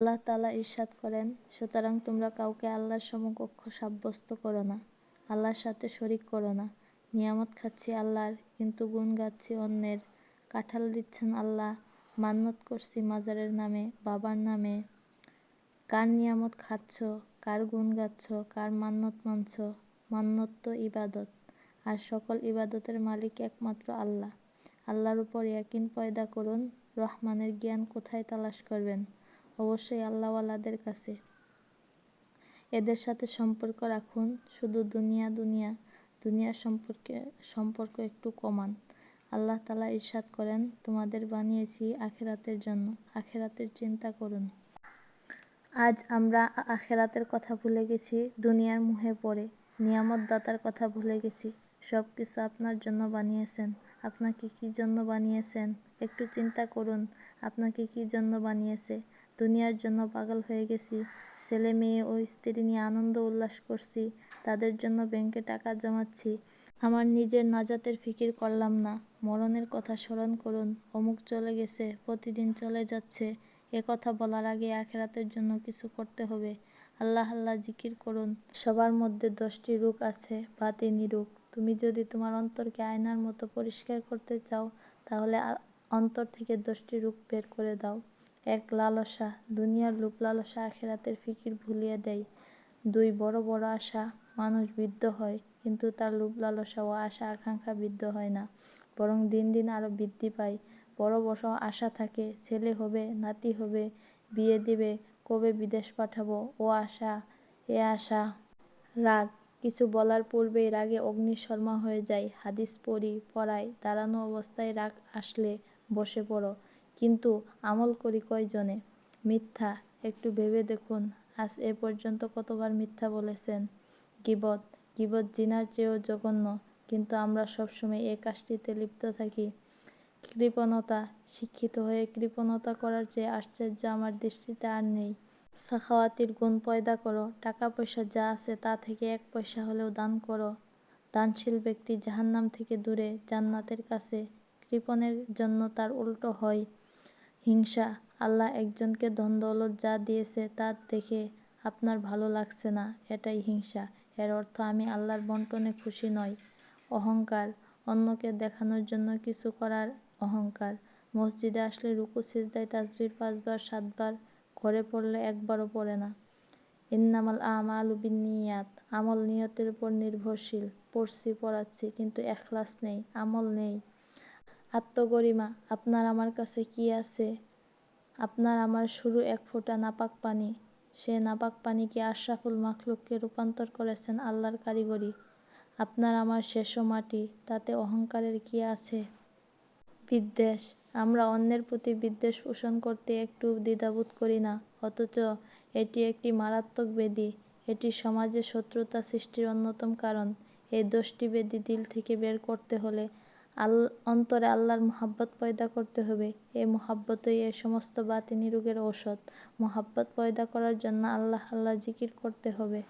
আল্লাহ তালা ইরশাদ করেন, সুতরাং তোমরা কাউকে আল্লাহর সমকক্ষ সাব্যস্ত করো না, আল্লাহর সাথে শরিক করো না। নিয়ামত খাচ্ছি আল্লাহর, কিন্তু গুণ গাচ্ছি অন্যের। কাঁঠাল দিচ্ছেন আল্লাহ, মান্নত করছি মাজারের নামে, বাবার নামে। কার নিয়ামত খাচ্ছ, কার গুণ গাচ্ছ, কার মান্নত মানছ, মান্নত তো ইবাদত, আর সকল ইবাদতের মালিক একমাত্র আল্লাহ। আল্লাহর উপর ইয়াকিন পয়দা করুন, রহমানের জ্ঞান কোথায় তালাশ করবেন? অবশ্যই আল্লাহওয়ালাদের কাছে। এদের সাথে সম্পর্ক রাখুন, শুধু দুনিয়া দুনিয়া দুনিয়ার সম্পর্কে, সম্পর্ক একটু কমান। আল্লাহ তালা ইরশাদ করেন, তোমাদের বানিয়েছি আখেরাতের জন্য, আখেরাতের চিন্তা করুন। আজ আমরা আখেরাতের কথা ভুলে গেছি, দুনিয়ার মুহে পড়ে নিয়ামত দাতার কথা ভুলে গেছি। সব কিছু আপনার জন্য বানিয়েছেন, আপনাকে কি জন্য বানিয়েছেন? একটু চিন্তা করুন, আপনাকে কি জন্য বানিয়েছে? দুনিয়ার জন্য পাগল হয়ে গেছি। ছেলে মেয়ে ও স্ত্রী নিয়ে আনন্দ উল্লাস করছি, তাদের জন্য ব্যাংকে টাকা জমাচ্ছি। আমার নিজের নাজাতের ফিকির করলাম না। মরণের কথা স্মরণ করুন, অমুক চলে গেছে, প্রতিদিন চলে যাচ্ছে। এ কথা বলার আগে আখেরাতের জন্য কিছু করতে হবে। আল্লাহ আল্লাহ জিকির করুন। সবার মধ্যে দশটি রূপ আছে বা তিনি রূপ তুমি যদি তোমার অন্তরকে আয়নার মতো পরিষ্কার করতে চাও, তাহলে অন্তর থেকে দশটি রূপ বের করে দাও। এক লালসা, দুনিয়ার লোক লালসা আখেরাতের ফিকির ভুলিয়ে দেয়। দুই বড় বড় আশা, মানুষ বৃদ্ধ হয়, কিন্তু তার লোভ লালসা ও আশা আকাঙ্ক্ষা বৃদ্ধ হয় না। বরং দিন দিন আরও বৃদ্ধি পায়। বড় বড় আশা থাকে, ছেলে হবে, নাতি হবে, বিয়ে দিবে, কবে বিদেশ পাঠাবো, ও আশা, এ আশা, রাগ। কিছু বলার পূর্বেই রাগে অগ্নিশর্মা হয়ে যায়। হাদিস পড়ি পড়াই দাঁড়ানো অবস্থায় রাগ আসলে বসে পড়ো। কিন্তু আমল করি কয়জনে? মিথ্যা, একটু ভেবে দেখুন। আজ এ পর্যন্ত কতবার মিথ্যা বলেছেন? গিবত গিবত জিনার চেয়েও জঘন্য, কিন্তু আমরা সবসময় এ কাজটিতে লিপ্ত থাকি। কৃপণতা, শিক্ষিত হয়ে কৃপণতা করার চেয়ে আশ্চর্য আমার দৃষ্টিতে আর নেই। সাখাওয়াতির গুণ পয়দা করো টাকা পয়সা যা আছে তা থেকে এক পয়সা হলেও দান করো। দানশীল ব্যক্তি জাহান্নাম থেকে দূরে, জান্নাতের কাছে। কৃপণের জন্য তার উল্টো হয়। হিংসা। আল্লাহ একজনকে ধন দৌলত যা দিয়েছে তা দেখে আপনার ভালো লাগছে না, এটাই হিংসা। এর অর্থ আমি আল্লাহর বন্টনে খুশি নই। অহংকার, অন্যকে দেখানোর জন্য কিছু করার অহংকার। মসজিদে আসলে রুকু, সিজদায় তাসবির পাঁচবার, সাতবার ঘরে পড়লে একবারও পড়ে না। ইন্নামাল আমাল বিনিয়াত আমল নিয়তের উপর নির্ভরশীল। পড়ছি, পড়াচ্ছি, কিন্তু এখলাস নেই, আমল নেই। আত্মগরিমা, আপনার আমার কাছে কি আছে? আপনার আমার শুরু এক ফোঁটা নাপাক পানি। সে নাপাক পানিকে আশরাফুল মাখলুককে রূপান্তর করেছেন আল্লাহর কারিগরি। আপনার আমার শেষ মাটি, তাতে অহংকারের কি আছে? বিদ্বেষ, আমরা অন্যের প্রতি বিদ্বেষ পোষণ করতে একটু দ্বিধাবোধ করি না, অথচ এটি একটি মারাত্মক বেদি। এটি সমাজে শত্রুতা সৃষ্টির অন্যতম কারণ। এই দোষটি বেদি দিল থেকে বের করতে হলে আল, অন্তরে আল্লাহর মোহাব্বত পয়দা করতে হবে। এই মোহাব্বতই এই সমস্ত বাতিনি রোগের ঔষধ। মোহাব্বত পয়দা করার জন্য আল্লাহ আল্লাহ জিকির করতে হবে।